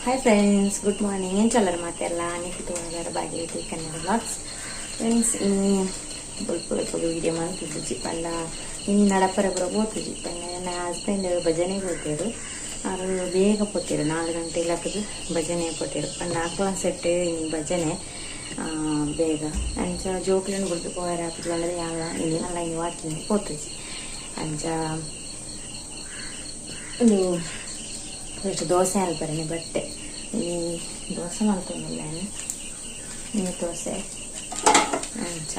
Hi friends good morning ಏನು ಮತ್ತೆ ಮಾತೆಲ್ಲ ನಿಖಿತು ಬಾಗಿ ಐತಿ, ಕನ್ನಡ ಬ್ಲಾಗ್ಸ್ ಫ್ರೆಂಡ್ಸ್ ಇನ್ನು ಬುಲ್ಪು ಬುಲ್ಪು ವೀಡಿಯೋ ಮಾಡ್ತಿದ್ದು ಪಂಡ ಇನ್ನು ನಡಪರ ಬರಬಹುದು ಜಿಪ್ಪಲ್ಲ ನನ್ನ ಹಸ್ಬೆಂಡ್ ಭಜನೆಗೆ ಹೋಗ್ತಿರು ಅವರು ಬೇಗ ಪೋತಿರು ನಾಲ್ಕು ಗಂಟೆ ಇಲ್ಲಕ್ಕದು ಭಜನೆ ಪೋತಿರು ಆಕ್ಲ ಸೆಟ್ ಇನ್ನು ಭಜನೆ ಬೇಗ. ಅಂಚ ಜೋಕ್ಲನ್ನು ಗುಡ್ದು ಪೋಯರ ಹಾಕಿದ್ಕೊಂಡ್ರೆ ಯಾವ ಇಲ್ಲಿ ನಲ್ಲ ಇನ್ನು ವಾಕಿಂಗ್ ಅಂಚ ಇದು ಎಷ್ಟು ದೋಸೆ ಅಲ್ಬರೇನೆ ಬಟ್ಟೆ. ಈ ದೋಸೆ ಮಾಡ್ಕೊಂಡಿಲ್ಲ ನೀವು ದೋಸೆ. ಅಂಚ.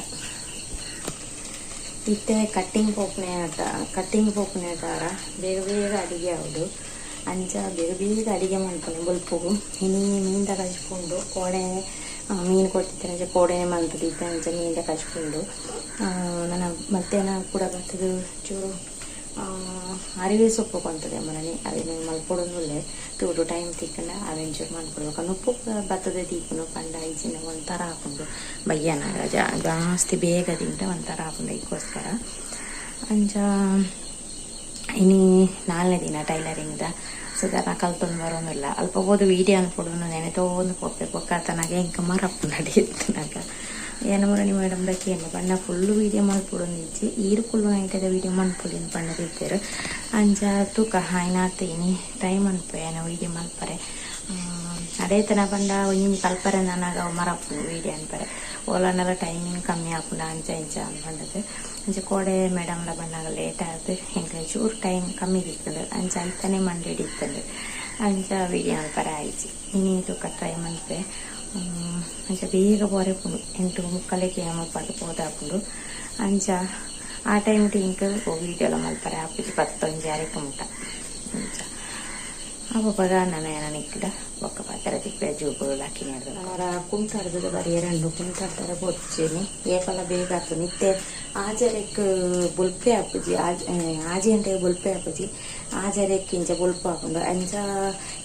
ಇತ್ತೆ ಕಟ್ಟಿಂಗ್ ಪೋಪನೆ ಆಟ ಕಟ್ಟಿಂಗ್ ಪೋಪನೆ ಆಟಾರ ಬೇಗ ಬೇಗ ಅಡಿಗೆ ಯಾವುದು ಅಂಚ ಬೇಗ ಬೇಗ ಅಡಿಗೆ ಮಾಡ್ಕೊಂಡು ಬಲ್ಪುಗು ಇನಿ ಮೀನ್ದ ಕಚ್ಕೊಂಡು ಕೋಡೆ ಮೀನು ಕೊಟ್ಟಿದ್ದೇನೆ ಕೋಡೆ ಮಲ್ತದಿದ್ದೆ ಅಂಚ ಮೀನ್ದ ಕಚ್ಕೊಂಡು. ನನ್ನ ಮಧ್ಯಾಹ್ನ ಕೂಡ ಬರ್ತದೆ, ಚೂರು ಅರಿವೆ ಸೊಪ್ಪು ಕೊಂತದೆ ಮನೆ ಅದೇನು ಮಲ್ಕೊಡೋನುಲ್ಲೆ ತೂಡು ಟೈಮ್ ತಿಕ್ಕಂಡು ಅವೆಂಚೂರು ಮಾಡ್ಕೊಡ್ಬೇಕು ಉಪ್ಪು ಭತ್ತದ ತೀಪನು ಪಂಡ ಈಚಿನ ಒಂಥರ ಹಾಕೊಂಡು ಬಯ್ಯನ ಜಾ ಜಾಸ್ತಿ ಬೇಗ ತಿಂತ ಒಂಥರ ಹಾಕೊಂಡು ಇದಕ್ಕೋಸ್ಕರ. ಅಂಚ ಇನಿ ನಾಲ್ನೇ ದಿನ ಟೈಲರಿಂಗ್ದ ಸುಧಾರ ಕಲ್ತೊಂದು ಬರೋನಿಲ್ಲ. ಅಲ್ಪ ಓದು ವೀಡಿಯೋ ಅನ್ಕೊಡೋನು ನೆನೆ ತೊಗೊಂಡು ಹೋಗ್ಬೇಕು ಕತನಾಗ ಹಿಂಗೆ ಮರಪ್ಪ ನಡೆಯುತ್ತೆ ಏನು ಯನಮುರಳಿ ಮೇಡಮ್ ಕೇಳಿ ಬಣ್ಣ ಫುಲ್ಲು ವೀಡಿಯೋ ಮಾಡಿ ಕೊಡೊಂದಿಜ್ಜಿ ಈರು ಕುಲ್ಲು ಐಟದ ವೀಡಿಯೋ ಮಾಡಿ ಕೊಡಿನ ಬಣ್ಣದಿದ್ದೇರು ಅಂಜ ತೂಕ ಹಾಯ್ನಾತೇನಿ ಟೈಮ್ ಅನ್ಪೇನು ವೀಡಿಯೋ ಮಾಡ್ಪಾರೆ ಅದೇ ತನ ಬಂದ ಒಂಜಿ ಕಲ್ಪರೆ ನನಗೆ ಅವು ಮರಪು ವೀಡಿಯೋ ಅನ್ಪಾರೆ ಓಲಾನೆಲ್ಲ ಟೈಮಿಂಗ್ ಕಮ್ಮಿ ಹಾಕೊಂಡು ಅಂಚ ಇಂಚ ಅನ್ಕೊಂಡದು ಅಂಚ ಕೋಡೆ ಮೇಡಮ್ಲ ಬಂದಾಗ ಲೇಟ್ ಆಯ್ತು ಹೆಂಗೆ ಚೂರು ಟೈಮ್ ಕಮ್ಮಿ ಇರ್ತದೆ ಅಂಚ ಐತನೇ ಮಂಡಿ ಹಿಡಿತದೆ ಅಂಚ ವೀಡಿಯೋ ಅನ್ಪಾರೆ ಆಯ್ತು ಇನ್ನೀತು ಕ ಟೈಮ್ ಅನ್ಪೆ ಅಂಚ ಬೇಗ ಬೋರೆ ಪುಂಡು ಎಂಟು ಮುಕ್ಕಲೆಗೆ ಮಲ್ಪಟ್ಟು ಪೋದಾಪುಂಡು ಅಂಚ ಆ ಟೈಮ್ ಟಿಂಕ್ ವೀಡಿಯೋಲ ಮಲ್ಪರೆ ಆಪುಜಿ ಪತ್ತೊಂಜಿ ಅರೆಕ ಮುಟ್ಟ ಅಂಚ ಅವಾಗ ನಾನು ನಾನು ಇಕ್ಕಿದ ಒಕ್ಕ ಪಾತ್ರ ತಿಪ್ಪೆ ಜೂಗಳು ಹಾಕಿ ಅವರ ಕುಂಟಾಡ್ದು ಬರೀ ಎರಡು ಕುಂಟಾಡ್ತಾರೆ ಗೊತ್ತೇನೆ ಏಪಲ ಬೇಗ ಆತು ನಿತ್ಯ ಆಜರೆಕ್ ಬುಲ್ಪೆ ಹಾಪುಜಿ ಆಜ್ ಆಜಿ ಅಂತ ಬುಲ್ಪೆ ಹಾಪುಜಿ ಆಜರೆಕ್ ಇಂಚ ಬುಲ್ಪು ಹಾಕೊಂಡು ಅಂಚ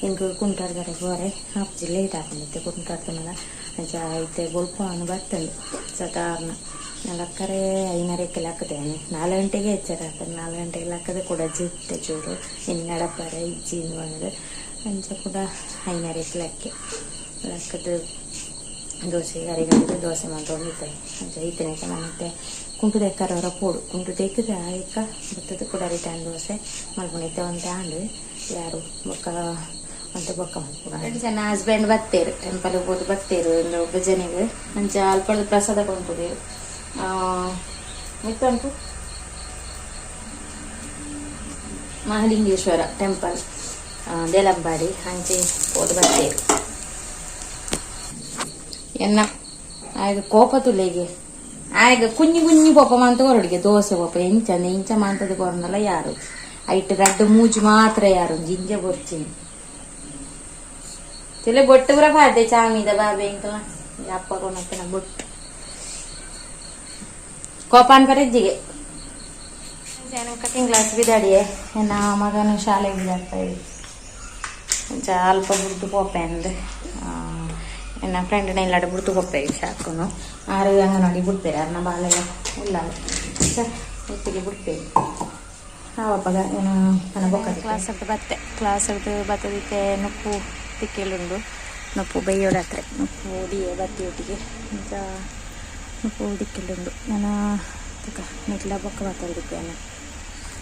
ಹಿಂಗೆ ಕುಂಟಾಡ್ತಾರೆ ಬೋರೆ ಹಾಪುಜಿ ಲೇಟ್ ಹಾಕೊಂಡು ನಿತ್ಯ ಕುಂಟಾಡ್ತಾನಲ್ಲ ಅಂಚ ಐತೆ ಬುಲ್ಪು ಅವನು ಬರ್ತಂದು ಸಾಧಾರಣ ಲಕ್ಕರೆ ಐನರಕ್ಕೆ ಹಾಕದೇನೆ ನಾಲ್ಕು ಗಂಟೆಗೆ ಎಚ್ಚರ. ಆಗ್ತದೆ ನಾಲ್ಕು ಗಂಟೆಗೆ ಲಾಕದೆ ಕೂಡ ಜಿತ್ತೆ ಚೂರು ಇನ್ನು ನಡಪರ ಇಜ್ಜಿ ಅನ್ನೋದು. ಅಂಚ ಕೂಡ ಐನರಕ್ಕೆ ಲೆಕ್ಕೆ ಲೆಕ್ಕದ ದೋಸೆ ಅರಿಗಂಟೆ ದೋಸೆ ಮಾಡ್ಕೊಂಡಿದ್ದೆ. ಅಂಚ ಈತನೇಕ ಮತ್ತೆ ಕುಂಟು ತೆಕ್ಕರವರ ಪೋಡು. ಕುಂಟು ತೆಕ್ಕದ ಆಯ್ಕ ಬತ್ತದ ಕೂಡ ರಿಟರ್ನ್ ದೋಸೆ ಮಲ್ಕೊಂಡಿದ್ದೆ ಒಂದು ಆಂಡು ಯಾರು ಬೊಕ್ಕ ಅಂತ ಬೊಕ್ಕ ಮಾಡ್ಕೊಂಡು. ಜನ ಹಸ್ಬೆಂಡ್ ಬತ್ತೇರು ಟೆಂಪಲ್ಗೆ ಹೋದು ಬತ್ತೇರು ಒಂದು ಭಜನೆಗೆ ಅಂಚ ಅಲ್ಪದ ಪ್ರಸಾದ ಕೊಂಡ್ಕೊಡೇರು ಎಂತಂಟು ಮಹಲಿಂಗೇಶ್ವರ ಟೆಂಪಲ್ ದೇಲಂಬಾಡಿ ಹಂಚಿ ಹೋದ ಬರ್ತೇವೆ ಎನ್ನ? ಆಯ್ಗ ಕೋಪ ತುಲೆಗೆ ಆಯ್ಗ ಕುಂಜಿ ಕುಂಜಿ ಪೋಪ ಮಂತ ಕೊರಡಿಗೆ ದೋಸೆ ಪೋಪ ಎಂಚ ಇಂಚ ಮಂತದ ಕೊರನಲ್ಲ ಯಾರು? ಐಟ್ ರಡ್ಡು ಮೂಜು ಮಾತ್ರ ಯಾರು? ಜಿಂಜ ಬೊರ್ಚಿ. ತಿಲೆ ಬೊಟ್ಟು ಪೂರ ಬಾದೆ, ಚಾಮಿದ ಬಾಬೆ ಇಂಕ ಅಪ್ಪ ಕೊನಕ್ಕೆ ಬೊಟ್ಟು. ಕೋಪಾನ್ ಪರೆಜ್ಜಿಗೆ ಕಟಿಂಗ್ ಕ್ಲಾಸ್ ಬಿದಾಡಿಯೇ ನಾ ಮಗನು ಶಾಲೆಗೆ ಬಿದ್ದಾಡ್ತಾ ಇದ್ದೆ. ಒಂಚ ಅಲ್ಪ ಬಿಡ್ತು ಪೋಪೆ ಅಂದು. ನನ್ನ ಫ್ರೆಂಡ್ನ ಇಲ್ಲಾಡ ಬಿಡ್ತು ಪೋಪೆ ಸಾಕುನು ಆರು ನೋಡಿ ಬಿಡ್ತೇವೆ ನಮ್ಮ ಬಾಳೆಲ್ಲ ಇಲ್ಲ. ಒಟ್ಟಿಗೆ ಬಿಡ್ತೇವೆ. ಆವಪ್ಪಾಗ ಏನು ನನ್ನ ಕ್ಲಾಸ್ ಅಂತ ಬತ್ತೆ. ಕ್ಲಾಸ್ ಹಿಡಿದು ಬತ್ತದಿತ್ತೆ ನೊಪ್ಪು ತಿಕ್ಕೆಲುಂಡು ನೊಪ್ಪು ಬೈಯೋಡತ್ರೆ ನುಪ್ಪು ದಿಯೆ ಬತ್ತಿ ಒಟ್ಟಿಗೆ. ಅಂತ ನೊಪ್ಪು ದಿಕ್ಕೆಲುಂಡು ನಾನು ತಕ ನೆಟ್ಲ ಬೊಕ್ಕ ಬತ್ತದಿತ್ತೆ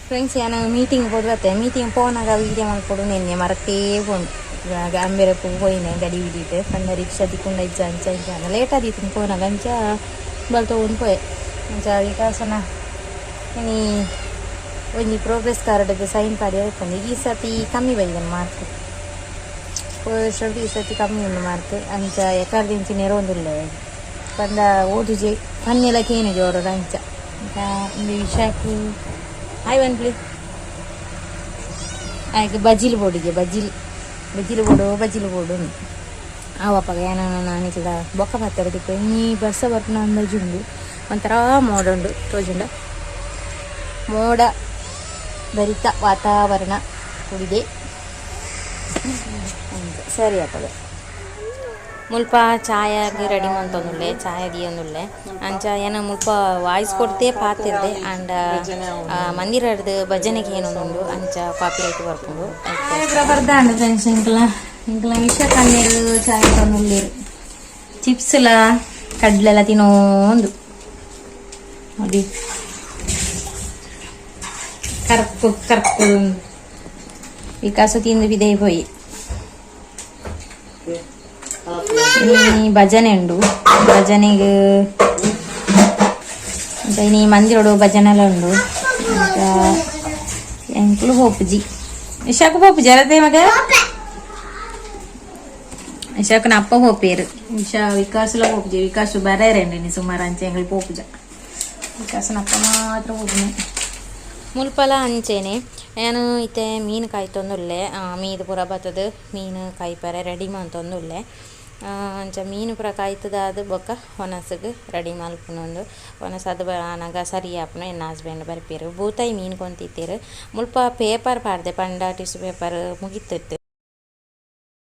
ಫ್ರೆಂಡ್ಸ್ ನಾನು ಮೀಟಿಂಗ್ ಹೋದ್ ಬತ್ತೆ ಮೀಟಿಂಗ್ ಪೋನಾಗ ವೀಡಿಯೋ ಮಾಡ್ಕೊಡು ನೆನ್ನೆ ಮರತೇ ಪೋಂಡು ಇವಾಗ ಅಂಬೆರೆ ಪೂ ಹೋಯ್ನೆ ಗಡಿ ಹಿಡಿತೆ ಸಣ್ಣ ರಿಕ್ಷಾ ತಿಕ್ಕೊಂಡು ಇಜ್ಜ ಅಂಚ ಇಂಚ ಅಂದ ಲೇಟ್ ಆದಿತ್ತು ಪೋನಾಗ ಅಂಚ ಬಲ್ ತೊಗೊಂಡು ಪೋಯೆ ಅಂಚ ಈಗ ಸಣ್ಣ ಇನಿ ಒಂಜಿ ಪ್ರೋಗ್ರೆಸ್ ಕಾರ್ಡ್ ಸೈನ್ ಪಾಡಿ ಆಯ್ತಂದು ಈ ಸತಿ ಕಮ್ಮಿ ಬೈದನು ಮಾರ್ಕ್ ವರ್ಷದ್ದು ಈ ಸತಿ ಕಮ್ಮಿ ಉಂಡು ಮಾರ್ಕ್ ಅಂಚ ಎಕರ್ದು ಇಂಚಿ ನೆರವೊಂದುಲ್ಲ ಪಂಡ ಓದುಜೆ ಪನ್ನೆಲಕ್ಕೆ ಏನಿದೆ ಅವರ ಅಂಚ ಅಂತ ಒಂದು ವಿಷಯಕ್ಕೆ ಹಾಯ್ ಒನ್ ಪ್ಲೀಸ್ ಆಯ್ಕೆ ಬಜಿಲ್ ಬೋಡಿಗೆ ಬಜಿಲ್ ಬಜಿಲ್ ಬೋಡು ಬಜಿಲ್ ಬೋಡು ಅವಪ್ಪಾಗ ಏನೋ ನಾನಿದ ಬೊಕ್ಕ ಮಾತಾಡೋದಕ್ಕೆ ನೀ ಬಸ್ಸ ಬರ್ಪನ ಅಂದಾಜುಂಡು ಒಂಥರ ಮೋಡ ಉಂಡು ತೋಜುಂಡ ಮೋಡ ಭರಿತ ವಾತಾವರಣ ಕೂಡಿದೆ ಅಂತ. ಸರಿ ಅಪ್ಪಗೆ ಮುಲ್ಪ ಚಾಯಾಗಿ ರೆಡಿ ಮಂತೊಂದುಲ್ಲೆ ಚಾಯ್ ದಿಯೊಂದುಲ್ಲೆ ಅಂಚ ಏನೋ ಮುಲ್ಪ ವಾಯ್ಸ್ ಕೊಡ್ತೇ ಪಾತಿರ್ದೆ ಅಂಡ್ ಮಂದಿರಡ್ದು ಭಜನೆಗೆ ಏನೊಂದುಂಡು ಅಂಚ ಪಾಪಿರೇಟ್ ಬರ್ಕೊಂಡು ಬರ್ದಾಂಡು ಫ್ರೆಂಡ್ಸ್ ಇಂಕಲ ಇಂಕಲ ಕಣ್ಣೀರು, ಚಾಯ್ ತಂದುಳ್ಳೀರು ಚಿಪ್ಸ್ಲ ಕಡ್ಲೆಲ್ಲ ತಿನ್ನೋಂದು ನೋಡಿ. ಕರ್ಕು ಕರ್ಕು. ವಿಕಾಸ ತಿಂದು ಬಿದೇ ಪೋಯಿ ಇನಿ ಭಜನೆ ಉಂಡು ಭಜನೆಗೆ ಮತ್ತೆ ಇನಿ ಮಂದಿರೋಡು ಭಜನೆಲ್ಲ ಉಂಡು ಅಂತ ಎಂಕ್ಲು ಹೋಪುಜಿ ಇಶಾಕು ಹೋಪುಜಿ ಅರತೆ ಮಗ ಇಶಾಕನ ಅಪ್ಪ ಹೋಪೇರು ಇಶಾ ವಿಕಾಸುಲ ಹೋಪುಜಿ ವಿಕಾಸು ಬರೇರೇಂಡಿ ನೀ ಸುಮಾರು ಅಂಚೆ ಎಂಗ್ಳು ಹೋಪುಜ ವಿಕಾಸನ ಅಪ್ಪ ಮಾತ್ರ ಹೋಗ್ನೆ ಮುಲ್ಪಲ ಅಂಚೆನೆ ನಾನು ಇತ್ತೆ ಮೀನು ಕಾಯ್ತೊಂದುಲ್ಲೆ ಮೀದು ಪೂರ ಬತ್ತದ ಮೀನು ಕಾಯ್ಪರೆ ರೆಡಿ ಮಂತೊಂದುಲ್ಲೆ ಆ, ಅಂಚ ಮೀನು ಪೂರ ಅದು ಬೊಕ್ಕ ಒನಸಗೆ ರೆಡಿ ಮಲ್ಪುನೊಂದು ಹೊನಸ್ ಅದು ಬನಗ ಸರಿ ಆಪುನ ಎನ್ನ ಹಸ್ಬೆಂಡ್ ಬರ್ಪೆರ್. ಬೂತಾಯಿ ಮೀನು ಕೊಂತಿತ್ತೆರ್. ಮುಲ್ಪ ಪೇಪರ್ ಪಾಡ್ದೆ, ಪಂಡ ಟಿಶ್ಯೂ ಪೇಪರ್ ಮುಗಿತಿತ್ತು